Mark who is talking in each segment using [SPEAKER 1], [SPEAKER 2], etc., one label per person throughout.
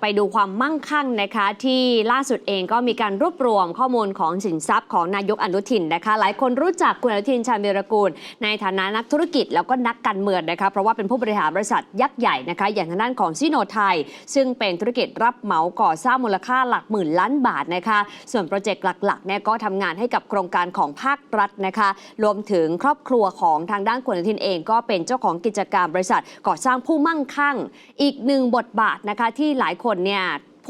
[SPEAKER 1] ไปดูความมั่งคั่งนะคะที่ล่าสุดเองก็มีการรวบรวมข้อมูลของสินทรัพย์ของนายกอนุทินนะคะ หลายคนรู้จักคุณอนุทินชาญวีรกูล ในฐานะนักธุรกิจแล้วก็นักการเมืองนะคะเพราะว่าเป็นผู้บริหารบริษัทยักษ์ใหญ่นะคะ อย่างทางด้านของซิโนไทย ซึ่งเป็นธุรกิจรับเหมาก่อสร้างมูลค่าหลักหมื่นล้านบาทนะคะ ส่วนโปรเจกต์หลักๆเนี่ยก็ทำงานให้กับโครงการของภาครัฐนะคะ รวมถึงครอบครัวของทางด้านคุณอนุทินเอง ก็เป็นเจ้าของกิจการบริษัทก่อสร้างผู้มั่งคั่ง อีกหนึ่งบทบาทนะคะที่หลายคนเนี่ย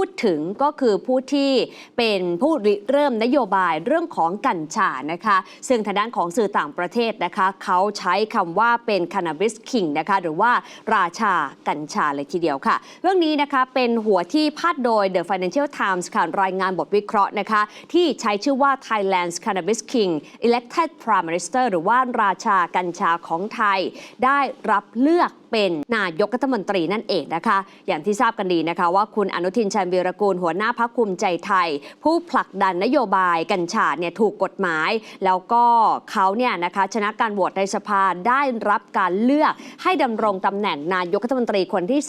[SPEAKER 1] พูดถึงก็คือผู้ที่เป็นผู้ริเริ่มนโยบายเรื่องของกัญชานะคะ ซึ่งทางด้านของสื่อต่างประเทศนะคะ เขาใช้คำว่าเป็น cannabis king นะคะ หรือว่าราชากัญชาเลยทีเดียวค่ะ เรื่องนี้นะคะเป็นหัวที่พาดโดย The Financial Times ค่ะรายงานบทวิเคราะห์นะคะ ที่ใช้ชื่อว่า Thailand's Cannabis King Elected Prime Minister หรือว่าราชากัญชาของไทย ได้รับเลือก เป็นนายกรัฐมนตรีนั่นเองนะคะ อย่างที่ทราบกันดีนะคะว่าคุณอนุทินชาญวีรกูลหัวหน้าพักภูมิใจไทย ผู้ผลักดันนโยบายกัญชาเนี่ยถูกกฎหมาย แล้วก็เขาเนี่ยนะคะชนะการโหวตในสภาได้รับการเลือกให้ดำรงตำแหน่งนายกรัฐมนตรีคนที่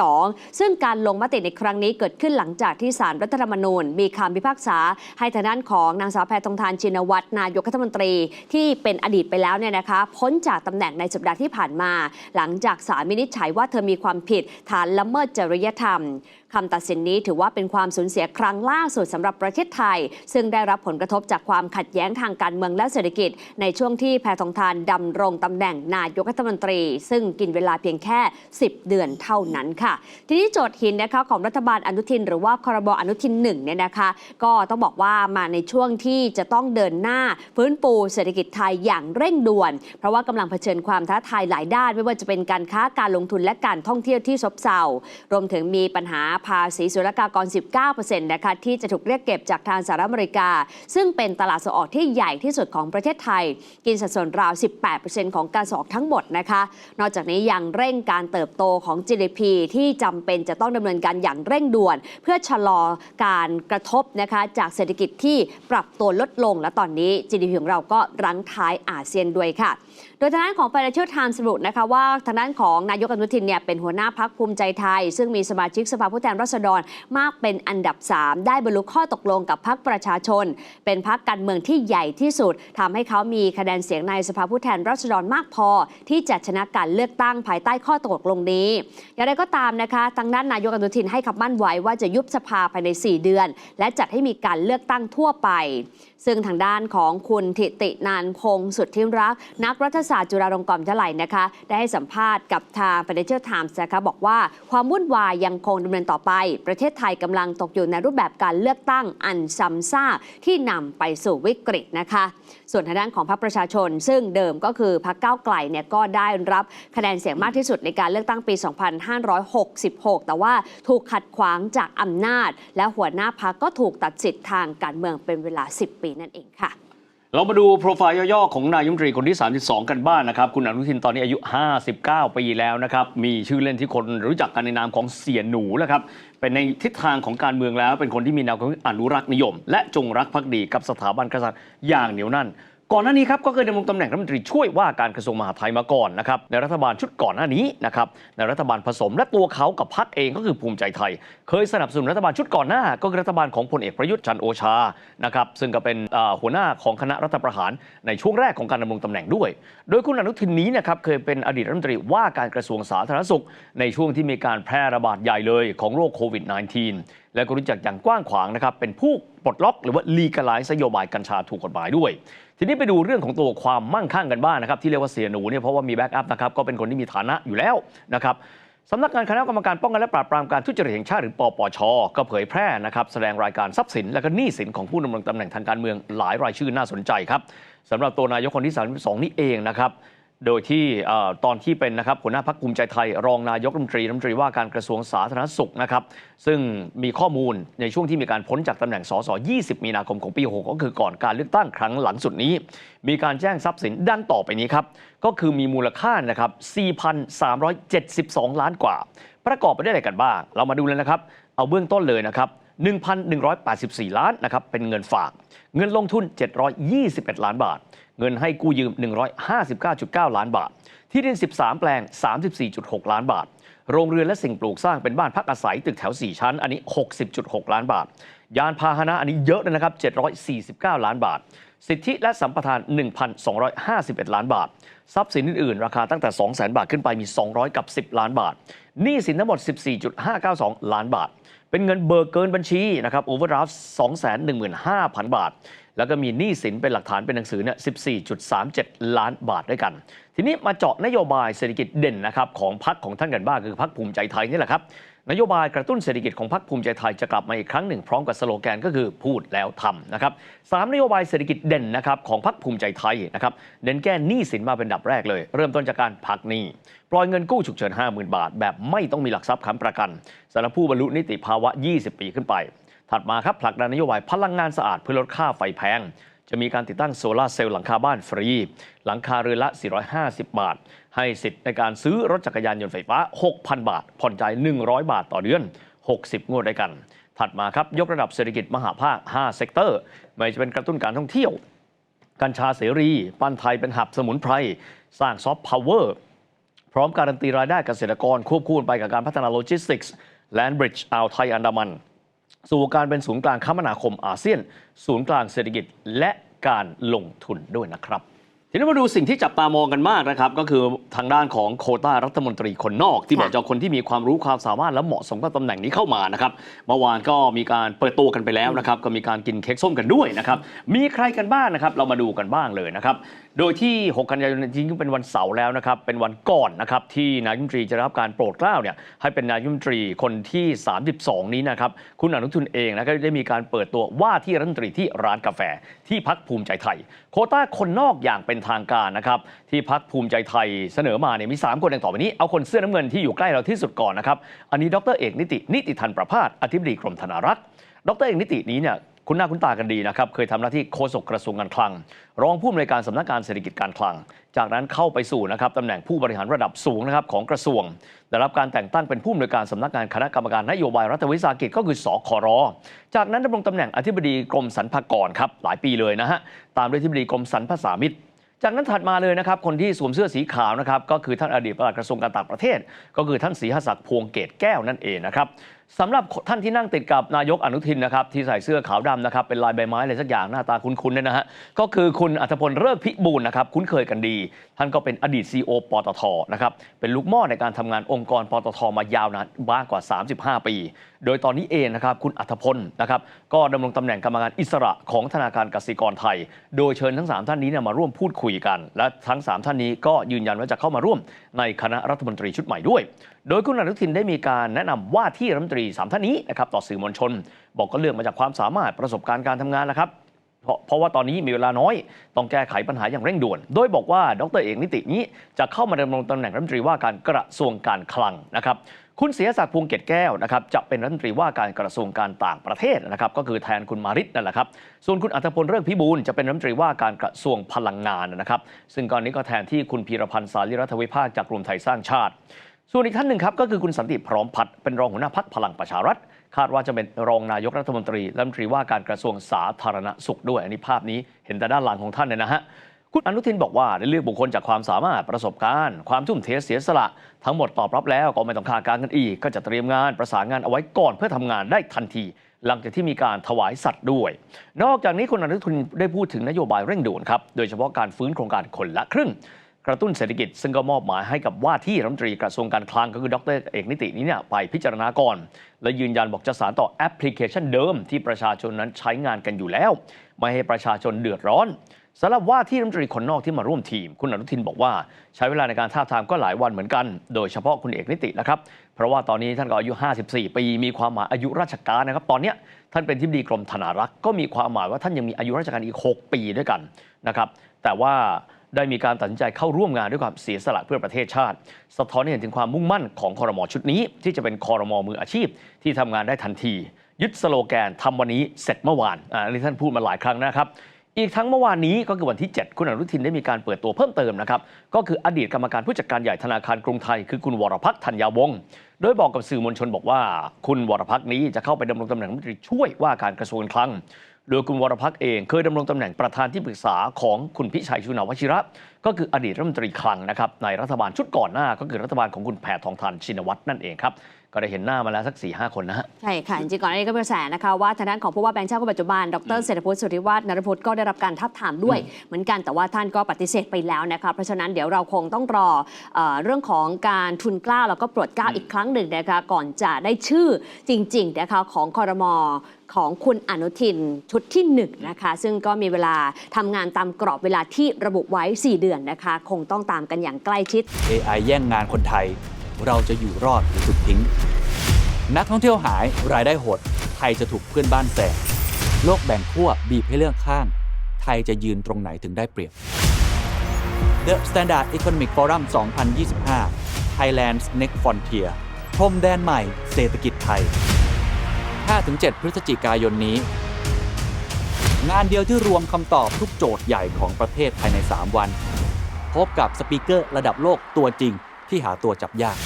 [SPEAKER 1] 32 ซึ่งการลงมติในครั้งนี้เกิดขึ้นหลังจากที่ศาลรัฐธรรมนูญ มีคำพิพากษาให้ทางด้านของนางสาวแพทองทานชินวัตรนายกรัฐมนตรีที่เป็นอดีตไปแล้วเนี่ยนะคะพ้นจากตำแหน่งในสัปดาห์ที่ผ่านมา หลังจากศาลวินิจฉัยว่าเธอมีความผิดฐานละเมิดจริยธรรมคำตัดสินนี้ถือว่าเป็นความสูญเสียครั้งล่าสุดสำหรับประเทศไทย ซึ่งได้รับผลกระทบจากความขัดแย้งทางการเมืองและเศรษฐกิจ ในช่วงที่แพทองทานดำรงตำแหน่งนายกรัฐมนตรี ซึ่งกินเวลาเพียงแค่ 10 เดือนเท่านั้นค่ะ ทีนี้โจทย์หินนะคะของรัฐบาลอนุทิน หรือว่าครบอนุทินหนึ่งเนี่ยนะคะก็ต้องบอกว่ามาในช่วงที่จะต้องเดินหน้าฟื้นฟูเศรษฐกิจไทยอย่างเร่งด่วน เพราะว่ากำลังเผชิญความท้าทายหลายด้าน ไม่ว่าจะเป็นการค้าการลงทุนและการท่องเที่ยวที่ซบเซารวมถึงมีปัญหาภาษีศุลกากร 19%นะคะที่จะถูกเรียกเก็บจากทางสหรัฐอเมริกา ซึ่งเป็นตลาดส่งออกที่ใหญ่ที่สุดของประเทศไทย กินสัดส่วนราว 18%ของการส่งออกทั้งหมดนะคะ นอกจากนี้ยังเร่งการเติบโตของ GDP ที่จำเป็นจะต้องดำเนินการอย่างเร่งด่วน เพื่อชะลอการกระทบนะคะจากเศรษฐกิจที่ปรับตัวลดลง และตอนนี้ GDP ของเราก็รั้งท้ายอาเซียนด้วยค่ะ โดยทางด้านของ Financial Times สรุปนะคะว่าทางด้านของนายกอนุทินเนี่ยเป็นหัวหน้าพักภูมิใจไทย ซึ่งมีสมาชิกสภาผู้แทนราษฎรมากเป็นอันดับ 3 ได้บรรลุข้อตกลงกับพักประชาชน เป็นพักการเมืองที่ใหญ่ที่สุดทำให้เขามีคะแนนเสียงในสภาผู้แทนราษฎรมากพอ ที่จะชนะการเลือกตั้งภายใต้ข้อตกลงนี้ อย่างไรก็ตามนะคะทางด้านนายกอนุทินให้คำมั่นไว้ว่าจะยุบสภาภายใน 4 เดือน และจัดให้มีการเลือกตั้งทั่วไป ซึ่งทางด้านของคุณทิตินานพงศ์สุดที่รัก นักรัฐศาสตร์จุฬาลงกรณ์วิทยาลัยนะคะ ได้ให้สัมภาษณ์กับทาง Financial Times นะคะบอกว่าความวุ่นวายยังคงดำเนินต่อไป ประเทศไทยกำลังตกอยู่ในรูปแบบการเลือกตั้งอันซ้ำซากที่นำไปสู่วิกฤตนะคะ ส่วนทางด้านของพรรคประชาชน ซึ่งเดิมก็คือพรรคก้าวไกลเนี่ยก็ได้รับคะแนนเสียงมากที่สุดในการเลือกตั้งปี 2566 แต่ว่าถูกขัดขวางจากอำนาจ และหัวหน้าพรรคก็ถูกตัดสิทธิ์ทางการเมืองเป็นเวลา 10 ปีนั่นเองค่ะ
[SPEAKER 2] เรามาดูโปรไฟล์ย่อๆของนายกรัฐมนตรีคนที่ 32 กันบ้างนะครับ คุณอนุทินตอนนี้อายุ 59 ปีแล้วนะครับ มีชื่อเล่นที่คนรู้จักกันในนามของเสียหนูนะครับ เป็นในทิศทางของการเมืองแล้ว เป็นคนที่มีแนวคิดอนุรักษ์นิยม และจงรักภักดีกับสถาบันกษัตริย์อย่างเหนียวแน่น ก่อนหน้านี้ครับก็เคยดำรงตำแหน่งรัฐมนตรีช่วยว่าการกระทรวงมหาดไทยมาก่อนนะครับในรัฐบาลชุดก่อนหน้านี้นะครับในรัฐบาลผสมและตัวเขากับพรรคเองก็คือภูมิใจไทย เคยสนับสนุนรัฐบาลชุดก่อนหน้า ก็คือรัฐบาลของพลเอกประยุทธ์จันโอชานะครับซึ่งก็เป็นหัวหน้าของคณะรัฐประหารในช่วงแรกของการดำรงตำแหน่งด้วย โดยคุณอนุทินนี้นะครับเคยเป็นอดีตรัฐมนตรีว่าการกระทรวงสาธารณสุข ในช่วงที่มีการแพร่ระบาดใหญ่เลยของโรคโควิด -19 และก็รู้จักอย่างกว้างขวางนะครับเป็นผู้ ลดล็อกหรือว่า legalize นโยบายกัญชาถูกกฎหมายด้วย ทีนี้ไปดูเรื่องของตัวความมั่งคั่งกันบ้างนะครับ ที่เรียกว่าเสียหนูเนี่ยเพราะว่ามีแบ็กอัพนะครับก็เป็นคนที่มีฐานะอยู่แล้วนะครับสำนักงานคณะกรรมการป้องกันและปราบปรามการทุจริตแห่งชาติหรือปปช ก็เผยแพร่นะครับแสดงรายการทรัพย์สินและก็หนี้สินของผู้ดำรงตำแหน่งทางการเมืองหลายรายชื่อน่าสนใจครับสำหรับตัวนายกคนที่32นี่เองนะครับ โดยที่ตอนที่เป็นนะครับหัวหน้าพักภูมิใจไทย รองนายกรัฐมนตรีรัฐมนตรีว่าการกระทรวงสาธารณสุขนะครับ ซึ่งมีข้อมูลในช่วงที่มีการพ้นจากตำแหน่งสส20 มีนาคมของปี 6 ก็คือก่อนการเลือกตั้งครั้งหลังสุดนี้ มีการแจ้งทรัพย์สินดังต่อไปนี้ครับ ก็คือมีมูลค่านะครับ 4,372 ล้านกว่า ประกอบไปด้วยอะไรกันบ้าง เรามาดูเลยนะครับ เอาเบื้องต้นเลยนะครับ1,184 ล้านนะครับเป็นเงินฝาก เงินลงทุน 721 ล้านบาท เงินให้กู้ยืม 159.9 ล้านบาท ที่ดิน 13 แปลง 34.6 ล้านบาท โรงเรือนและสิ่งปลูกสร้างเป็นบ้านพักอาศัยตึกแถว 4 ชั้น อันนี้ 60.6 ล้านบาท ยานพาหนะอันนี้เยอะเลยนะครับ 749 ล้านบาท สิทธิและสัมปทาน 1,251 ล้านบาท ทรัพย์สินอื่นๆ ราคาตั้งแต่ 200,000 บาทขึ้นไปมี 200 กับ 10 ล้านบาทหนี้สินทั้งหมด 14.592 ล้านบาท เป็นเงินเบิกเกินบัญชีนะครับโอเวอร์ดราฟ215,000 บาท แล้วก็มีหนี้สินเป็นหลักฐานเป็นหนังสือเนี่ย14.37 ล้านบาทด้วยกัน ทีนี้มาเจาะนโยบายเศรษฐกิจเด่นนะครับของพรรคของท่านกันบ้างคือพรรคภูมิใจไทยนี่แหละครับนโยบายกระตุ้นเศรษฐกิจของพรรคภูมิใจไทยจะกลับมาอีกครั้งหนึ่งพร้อมกับสโลแกนก็คือพูดแล้วทำนะครับสามนโยบายเศรษฐกิจเด่นนะครับของพรรคภูมิใจไทยนะครับเน้นแก้หนี้สินมาเป็นดับแรกเลย เริ่มต้นจากการพักหนี้ปล่อยเงินกู้ฉุกเฉิน 50,000 บาท แบบไม่ต้องมีหลักทรัพย์ค้ำประกันสำหรับผู้บรรลุนิติภาวะ 20 ปีขึ้นไป ถัดมาครับผลักดันนโยบายพลังงานสะอาดเพื่อลดค่าไฟแพง จะมีการติดตั้งโซลาร์เซลล์หลังคาบ้านฟรี หลังคาเรือนละ 450 บาท ให้สิทธิ์ในการซื้อรถจักรยานยนต์ไฟฟ้า 6,000 บาท ผ่อนจ่าย 100 บาทต่อเดือน 60 งวดด้วยกัน ถัดมาครับ ยกระดับเศรษฐกิจมหาภาค 5 เซกเตอร์ ไม่ว่าจะเป็นกระตุ้นการท่องเที่ยว กัญชาเสรี ปั้นไทยเป็นหับสมุนไพร สร้างซอฟต์พาวเวอร์ พร้อมการันตีรายได้เกษตรกรควบคู่ไปกับการพัฒนาโลจิสติกส์แลนบริดจ์อ่าวไทยอันดามัน สู่การเป็นศูนย์กลางคมนาคมอาเซียน ศูนย์กลางเศรษฐกิจและการลงทุนด้วยนะครับ ทีนี้มาดูสิ่งที่จับตามองกันมากนะครับ ก็คือทางด้านของโควต้ารัฐมนตรีคนนอก ที่บอก
[SPEAKER 1] ค่ะ
[SPEAKER 2] จะเอาคนที่มีความรู้ความสามารถและเหมาะสมกับตำแหน่งนี้เข้ามานะครับเมื่อวานก็มีการเปิดตัวกันไปแล้วนะครับ ก็มีการกินเค้กส้มกันด้วยนะครับ มีใครกันบ้างนะครับ เรามาดูกันบ้างเลยนะครับ โดยที่ 6 กันยายนจริงๆเป็นวันเสาร์แล้วนะครับ เป็นวันก่อนนะครับที่นายมนตรีจะรับการโปรดเกล้าเนี่ยให้เป็นนายมนตรีคนที่ 32 นี้นะครับ คุณอนุทินเองนะก็ได้มีการเปิดตัวว่าที่รัฐมนตรีที่ร้านกาแฟที่พักภูมิใจไทย โคต้าคนนอกอย่างเป็นทางการนะครับที่พักภูมิใจไทยเสนอมาเนี่ยมี 3 คนดังต่อไปนี้ เอาคนเสื้อน้ำเงินที่อยู่ใกล้เราที่สุดก่อนนะครับ อันนี้ดรเอกนิตินิติธันประภาสอธิบดีกรมธนารักษ์ดรเอกนิตินี้เนี่ย คุณหน้าคุณตากันดีนะครับ เคยทำหน้าที่โฆษกกระทรวงการคลัง รองผู้อำนวยการสำนักงานเศรษฐกิจการคลัง จากนั้นเข้าไปสู่นะครับตำแหน่งผู้บริหารระดับสูงนะครับของกระทรวง ได้รับการแต่งตั้งเป็นผู้อำนวยการสำนักงานคณะกรรมการนโยบายรัฐวิสาหกิจก็คือสครจากนั้นดำรงตำแหน่งอธิบดีกรมสรรพากรครับหลายปีเลยนะฮะตามด้วยอธิบดีกรมสรรพสามิตจากนั้นถัดมาเลยนะครับคนที่สวมเสื้อสีขาวนะครับก็คือท่านอดีตปลัดกระทรวงการต่างประเทศ ก็คือท่านศรีหศักดิ์พวงเกตแก้วนั่นเองนะครับ สำหรับท่านที่นั่งติดกับนายกอนุทินนะครับที่ใส่เสื้อขาวดำนะครับเป็นลายใบไม้อะไรสักอย่างหน้าตาคุ้นๆเนี่ยนะฮะก็คือคุณอัธพลเลิกพิบูลนะครับคุ้นเคยกันดี ท่านก็เป็นอดีตซีอปตทนะครับเป็นลูกหม้อในการทำงานองค์กรปตทมายาวนานมากกว่า 35 ปี โดยตอนนี้เองนะครับคุณอัธพลนะครับก็ดำรงตำแหน่งกรรมการอิสระของธนาคารกสิกรไทย โดยเชิญทั้ง 3 ท่านนี้เนี่ยมาร่วมพูดคุยกัน และทั้ง 3 ท่านนี้ก็ยืนยันว่าจะเข้ามาร่วมในคณะรัฐมนตรีชุดใหม่ด้วย โดยคุณอนุทินได้มีการแนะนำว่าที่รัฐมนตรี3ท่านนี้นะครับต่อสื่อมวลชน บอกก็เลือกมาจากความสามารถประสบการณ์การทำงานนะครับเพราะเพราะว่าตอนนี้มีเวลาน้อย ต้องแก้ไขปัญหาอย่างเร่งด่วน โดยบอกว่าดรเอกนิตินี้จะเข้ามาดำรงตำแหน่งรัฐมนตรีว่าการกระทรวงการคลังนะครับคุณเสียศักดิ์พวงเกตแก้วนะครับจะเป็นรัฐมนตรีว่าการกระทรวงการต่างประเทศนะครับก็คือแทนคุณมาริตนั่นแหละครับส่วนคุณอัธพลเริกพิบูลจะเป็นรัฐมนตรีว่าการกระทรวงพลังงานนะครับ ซึ่งก่อนนี้ก็แทนที่คุณพีรพันธ์สารีรัฐวิภาคจากกลุ่มไทยสร้างชาติ ส่วนอีกท่านหนึ่งครับก็คือคุณสันติพร้อมพัฒน์เป็นรองหัวหน้าพักพลังประชารัฐ คาดว่าจะเป็นรองนายกรัฐมนตรีรัฐมนตรีว่าการกระทรวงสาธารณสุขด้วยอันนี้ภาพนี้เห็นแต่ด้านหลังของท่านเนี่ยนะฮะคุณอนุทินบอกว่าได้เลือกบุคคลจากความสามารถประสบการณ์ ความทุ่มเทเสียสละ ทั้งหมดตอบรับแล้วก็ไม่ต้องขาการกันอีก ก็จะเตรียมงานประสานงานเอาไว้ก่อนเพื่อทำงานได้ทันที หลังจากที่มีการถวายสัตว์ด้วย นอกจากนี้คุณอนุทินได้พูดถึงนโยบายเร่งด่วนครับโดยเฉพาะการฟื้นโครงการคนละครึ่ง กระตุ้นเศรษฐกิจ ซึ่งก็มอบหมายให้กับว่าที่รัฐมนตรีกระทรวงการคลังก็คือดรเอกนิตินี้เนี่ยไปพิจารณาก่อน และยืนยันบอกจะสานต่อแอปพลิเคชันเดิมที่ประชาชนนั้นใช้งานกันอยู่แล้ว ไม่ให้ประชาชนเดือดร้อนสำหรับว่าที่รัฐมนตรีคนนอกที่มาร่วมทีม คุณอนุทินบอกว่า ใช้เวลาในการท้าบทามก็หลายวันเหมือนกัน โดยเฉพาะคุณเอกนิตินะครับ เพราะว่าตอนนี้ท่านก็อายุ 54 ปี มีความหมายอายุราชการนะครับ ตอนนี้ท่านเป็นที่ดีกรมธนารักษ์ก็มีความหมายว่าท่านยังมีอายุราชการอีก 6 ปีด้วยกันนะครับ แต่ว่า ได้มีการตัดสินใจเข้าร่วมงานด้วยความเสียสละเพื่อประเทศชาติ สะท้อนให้เห็นถึงความมุ่งมั่นของคอรมอชุดนี้ ที่จะเป็นคอรมอมืออาชีพ ที่ทำงานได้ทันที ยึดสโลแกนทำวันนี้เสร็จเมื่อวานอันนี้ท่านพูดมาหลายครั้งนะครับอีกทั้งเมื่อวานนี้ก็คือวันที่ 7 คุณอนุทินได้มีการเปิดตัวเพิ่มเติมนะครับ ก็คืออดีตกรรมการผู้จัดการใหญ่ธนาคารกรุงไทย คือคุณวรพักธัญญาวงศ์โดยบอกกับสื่อมวลชนบอกว่า คุณวรพักนี้จะเข้าไปดำรงตำแหน่งรัฐมนตรีช่วยว่าการกระทรวงการคลัง โดยคุณวรพักษ์เองเคยดำรงตำแหน่งประธานที่ปรึกษาของคุณพิชัยชุนาวชิระ ก็คืออดีตรัฐมนตรีคลังนะครับในรัฐบาลชุดก่อนหน้าก็คือรัฐบาลของคุณแพทองทานชินวัตรนั่นเองครับ ก็ได้เห็นหน้ามาแล้วสัก4ี่ห้าคนนะฮะ
[SPEAKER 1] ใช่ค่ะ จริงๆก่อนหน้านี้ก็เป็นกระแสนะคะว่าทางด้านของผู้ว่าแบงค์ชาติคนปัจจุบัน ดรเศรษฐพุทธสุริวัฒน์นรพุทธก็ได้รับการทับถามด้วย เหมือนกันแต่ว่าท่านก็ปฏิเสธไปแล้วนะคะเพราะฉะนั้นเดี๋ยวเราคงต้องรอเออเรื่องของการทุนกล้าแล้วก็โปรดเกล้าอีกครั้งหนึ่งนะคะก่อนจะได้ชื่อจริงๆนะคะของคอรมอของคุณอนุทินชุดที่หนึ่งนะคะ ซึ่งก็มีเวลาทำงานตามกรอบเวลาที่ระบุไว้ 4 เดือนนะคะ คงต้องตามกันอย่างใกล้ชิด
[SPEAKER 3] AI แย่งงานคนไทย เราจะอยู่รอดหรือถูกทิ้ง นักท่องเที่ยวหายรายได้หด ไทยจะถูกเพื่อนบ้านแซงโลกแบ่งขั้วบีบให้เลือกข้าง ไทยจะยืนตรงไหนถึงได้เปรียบ The Standard Economic Forum 2025 Thailand's Next Frontier พรมแดนใหม่เศรษฐกิจไทย 5-7 พฤศจิกายนนี้ งานเดียวที่รวมคำตอบทุกโจทย์ใหญ่ของประเทศภายใน 3 วัน พบกับสปีกเกอร์ระดับโลกตัวจริง ที่หาตัวจับยาก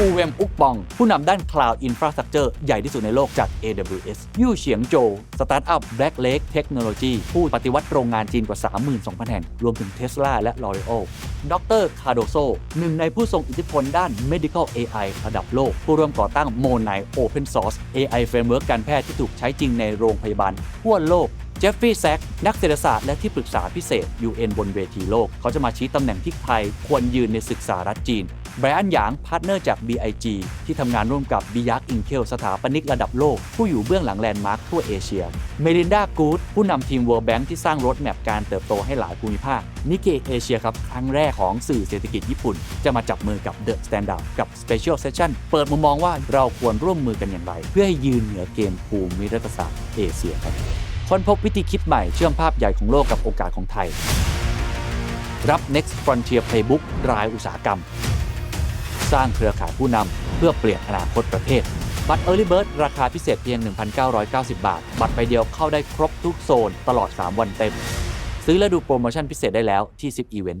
[SPEAKER 3] อูเวมอุกปอง ผู้นำด้าน Cloud Infrastructure ใหญ่ที่สุดในโลกจาก AWS ยู่เฉียงโจวสตาร์ทอัพ Black Lake Technology ผู้ปฏิวัติโรงงานจีนกว่า 32,000 แห่ง รวมถึง Tesla และ L'Oreal ดรคาร์โดโซหนึ่งในผู้ทรงอิทธิพลด้าน Medical AI ระดับโลก ผู้ร่วมก่อตั้ง m o n i Open Source AI Framework การแพทย์ที่ถูกใช้จริงในโรงพยาบาลทั่วโลก จฟฟรีย์แซกนักเศรษฐศาสตร์และที่ปรึกษาพิเศษ UN บนเวทีโลก เขาจะมาชี้ตำแหน่งที่ไทยควรยืนในศึกษารัฐจีนไบรอันหยางพาร์ทเนอร์จาก BIG ที่ทำงานร่วมกับบิยักอิงเคลสถาปนิกระดับโลก ผู้อยู่เบื้องหลังแลนด์มาร์คทั่วเอเชีย เมลินดากูดผู้นำทีม World Bank ที่สร้างรถแมพการเติบโตให้หลายภูมิภาคนิเกเอเชียครับ ครั้งแรกของสื่อเศรษฐกิจญี่ปุ่น จะมาจับมือกับ The Standard กับ Special Session เปิดมุมมองว่าเราควรร่วมมือกันอย่างไร เพื่อให้ยืนเหนือเกมภูมิรัฐศาสตร์เอเชียครับ ค้นพบวิธีคิดใหม่เชื่อมภาพใหญ่ของโลกกับโอกาสของไทย รับ Next Frontier Playbook รายอุตสาหกรรม สร้างเครือข่ายผู้นำเพื่อเปลี่ยนอนาคตประเทศ บัตร Early Bird ราคาพิเศษเพียง 1,990 บาท บัตรใบเดียวเข้าได้ครบทุกโซนตลอด 3 วันเต็ม ซื้อและดูโปรโมชั่นพิเศษได้แล้วที่ 10 Event